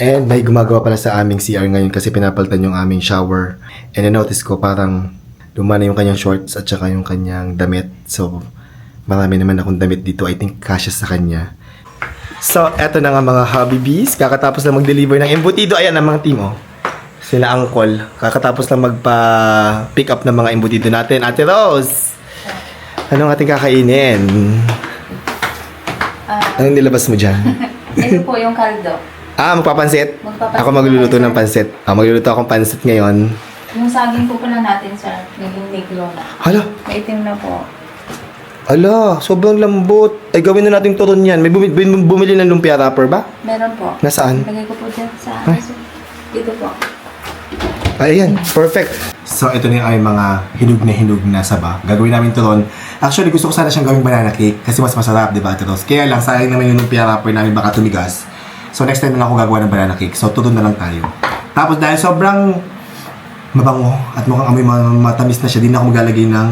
And may gumagawa pala sa aming CR ngayon kasi pinapalitan yung aming shower. And na-notice ko parang lumana yung kanyang shorts at saka yung kanyang damit. So, marami naman akong damit dito. I think kasya sa kanya. So, eto na nga mga hobby bees. Kakatapos lang mag-deliver ng embutido. Ayan ang mga team, oh. Sila Uncle. Kakatapos lang magpa-pick up ng mga embutido natin. Ate Rose! Anong ating kakainin? Anong nilabas mo dyan? Ito po yung kaldo. Ah, magpapansit? Magpapansit Ako magluluto ng pansit. Ah, magluluto akong pansit ngayon. Yung saging po pala natin, sir, naging negro na. Hala, Maitim na po. ala, sobrang lambot. Ay, gawin na nating turon yan. May bumi- bum- bumili ng lumpia wrapper ba? Meron po. Nasaan? Lagay ko po dyan sa Ay. sir. Dito po. Ay, ayan. Perfect. So, ito na yung aming mga hinug na hinug na saba. Gagawin namin turon. Actually, gusto ko sana siyang gawing banana cake kasi mas masarap, di ba, Ate Rose? Kaya lang, sayang naman yung lumpia wrapper namin baka tumigas. So, next time na lang ako gagawa ng banana cake. So, turon na lang tayo. Tapos, dahil sobrang mabango at mukhang amoy ma- matamis na siya, di na ako maglalagay ng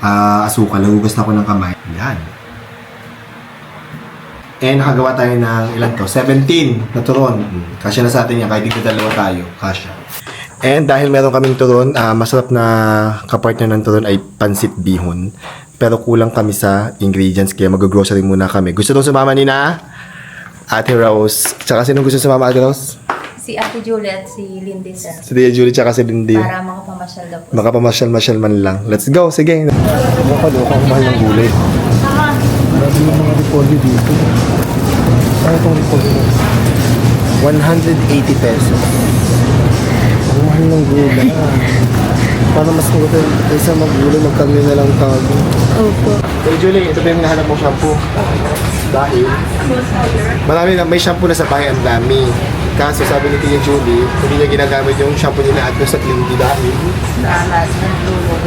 ah, asukal. Nagugas na ako ng kamay. Yan. And nakagawa tayo ng ilan to? 17 na turon. Kasya na sa atin yan. Kahit dito dalawa tayo. Kasya. And dahil meron kaming turon, ah, masarap na kapartner ng turon ay pansit bihon. Pero kulang kami sa ingredients kaya mag-grocery muna kami. Gusto nung sumama ni na Ate Rose. Tsaka sino gusto sumama Ate Rose? Si Ate Juliet, si Lindy, sir. Si Tia Julie tsaka si Lindy. Para makapamasyal daw po. Makapamasyal-masyal man lang. Let's go. Sige. Nakakaloka ang mahal ng gulay. Grabe yung mga repolyo dito. Ano itong repolyo? 180 pesos. Ang mahal ng gulay. Para mas maganda kaysa maggulay, magkami na lang tago. Opo. Hey Julie, ito ba yung nahanap mo shampoo? Dahil marami na, may shampoo na sa bahay, ang dami. Kaso sabi ni Tia Julie, hindi niya ginagamit yung shampoo nila at sa Lindy dahil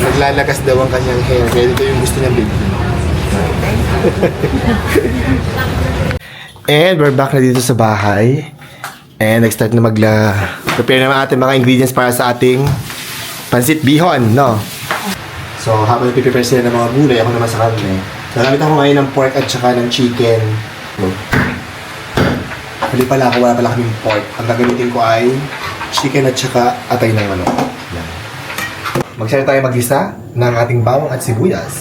naglalagas daw ang kanyang hair. Kaya ito yung gusto niyang bilhin. And we're back na dito sa bahay. And nag-start na magla... Prepare naman ating mga ingredients para sa ating pansit bihon, no? So, habang prepare sila ng mga gulay, ako naman sa karne. Nagamit ako ngayon ng pork at saka ng chicken. Hali pala ako, wala pala kaming pork. Ang gagamitin ko ay chicken at saka atay ng manok. Yan. Mag-share tayo mag-isa ng ating bawang at sibuyas.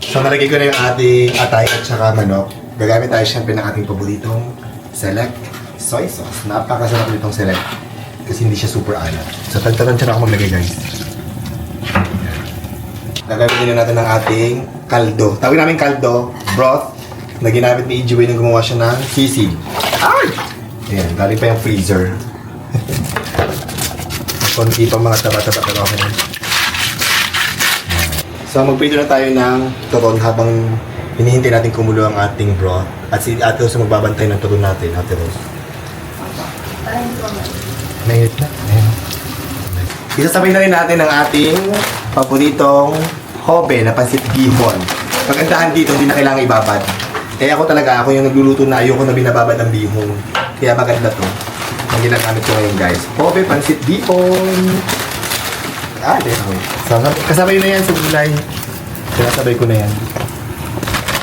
So, nalagay ko na yung ating atay at saka manok. Gagamit tayo siyempre ng ating paboritong select soy sauce. Napakasarap nitong select. Kasi hindi siya super alat. So, tantanan siya na ako maglagay, guys. Gagamitin na natin ng ating kaldo. Tawag namin kaldo, broth, na ginamit ni EJ nung gumawa siya ng sisig. Ay! Ayan, galing pa yung freezer. Konti pang mga taba-taba pero okay na. So, magprito na tayo ng turon habang hinihintay natin kumulo ang ating broth. At si Ate Rose magbabantay ng turon natin, Ate Rose. Para hindi Mainit na. Ayan. Isasabay na rin natin ang ating paboritong hobe na pansit bihon. Pagandahan dito, hindi na kailangan ibabad. Eh ako talaga, ako yung nagluluto na ayoko na binababad ang bihon. Kaya maganda to. Ang ginagamit ko ngayon guys. Hobe, pansit bihon. Ah. Kasabay- Kasabay na yan sa gulay. Sinasabay ko na yan.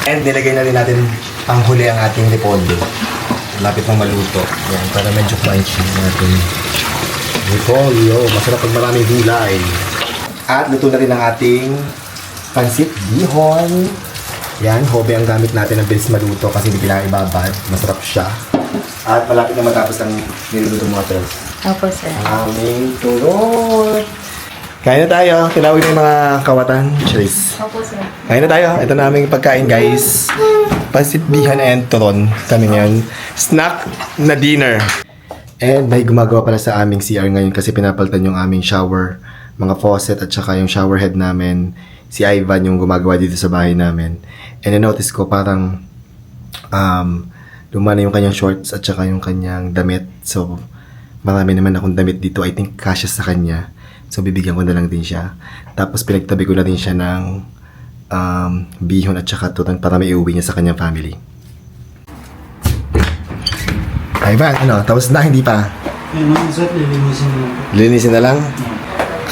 And nilagay na rin natin panghuli ang ating repolyo. Lapit ng maluto. Yan, para medyo crunchy natin. Repolyo. Masarap pag maraming gulay. At luto na rin ang ating pansit bihon. Yan, hobe ang gamit natin ng bilis maluto kasi hindi kailangan ibabad. Masarap siya. At malapit na matapos ang niluluto mga tels. Opo, sir. Aming turot. Kain na tayo. Tinawag na yung mga kawatan. Cheers. Opo, sir. Kain na tayo. Ito na aming pagkain, guys. Pansit bihan and turon. Kami ngayon. Snack na dinner. And may gumagawa pala sa aming CR ngayon kasi pinapalitan yung aming shower. Mga faucet at saka yung shower head namin. Si Ivan yung gumagawa dito sa bahay namin. And na-notice ko parang um, lumana yung kanyang shorts at saka yung kanyang damit. So, marami naman akong damit dito. I think kasya sa kanya. So, bibigyan ko na lang din siya. Tapos, pinagtabi ko na din siya ng um, bihon at saka tutan para may iuwi niya sa kanyang family. Ivan, ano? Tapos na, hindi pa. Isat, lilinisin mo lang. Linisin na lang?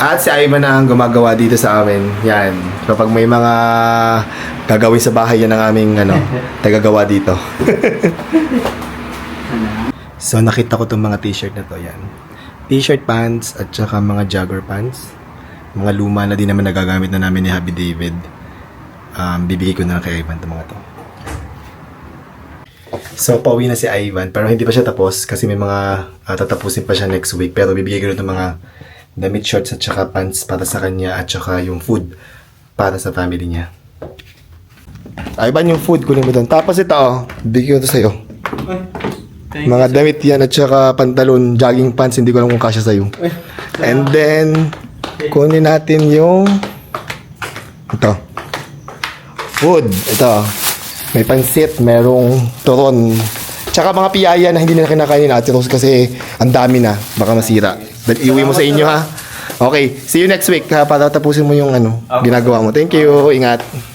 At si Ivan na ang gumagawa dito sa amin. Yan. Kapag may mga gagawin sa bahay, yan ang aming ano, tagagawa dito. so nakita ko tong mga t-shirt na to. Yan. T-shirt pants at saka mga jogger pants. Mga luma na din naman nagagamit na namin ni Happy David. Um, bibigay ko na lang kay Ivan itong mga to. So, pauwi na si Ivan. Pero hindi pa siya tapos kasi may mga ah, tatapusin pa siya next week. Pero bibigay ko itong mga damit shorts at saka pants para sa kanya at saka yung food para sa family niya. Ivan, yung food, kunin mo doon. Tapos ito, oh, bigay ko ito sa'yo. Mga damit yan at saka pantalon, jogging pants, hindi ko alam kung kasya sa'yo. And then, kunin natin yung ito. Food. Ito. May pansit, merong turon. Tsaka mga piyaya na hindi na kinakain ni Ate Rose kasi ang dami na. Baka masira. Dahil iuwi mo sa inyo ha. Okay, see you next week ha para tapusin mo yung ano, ginagawa mo. Thank you. Ingat.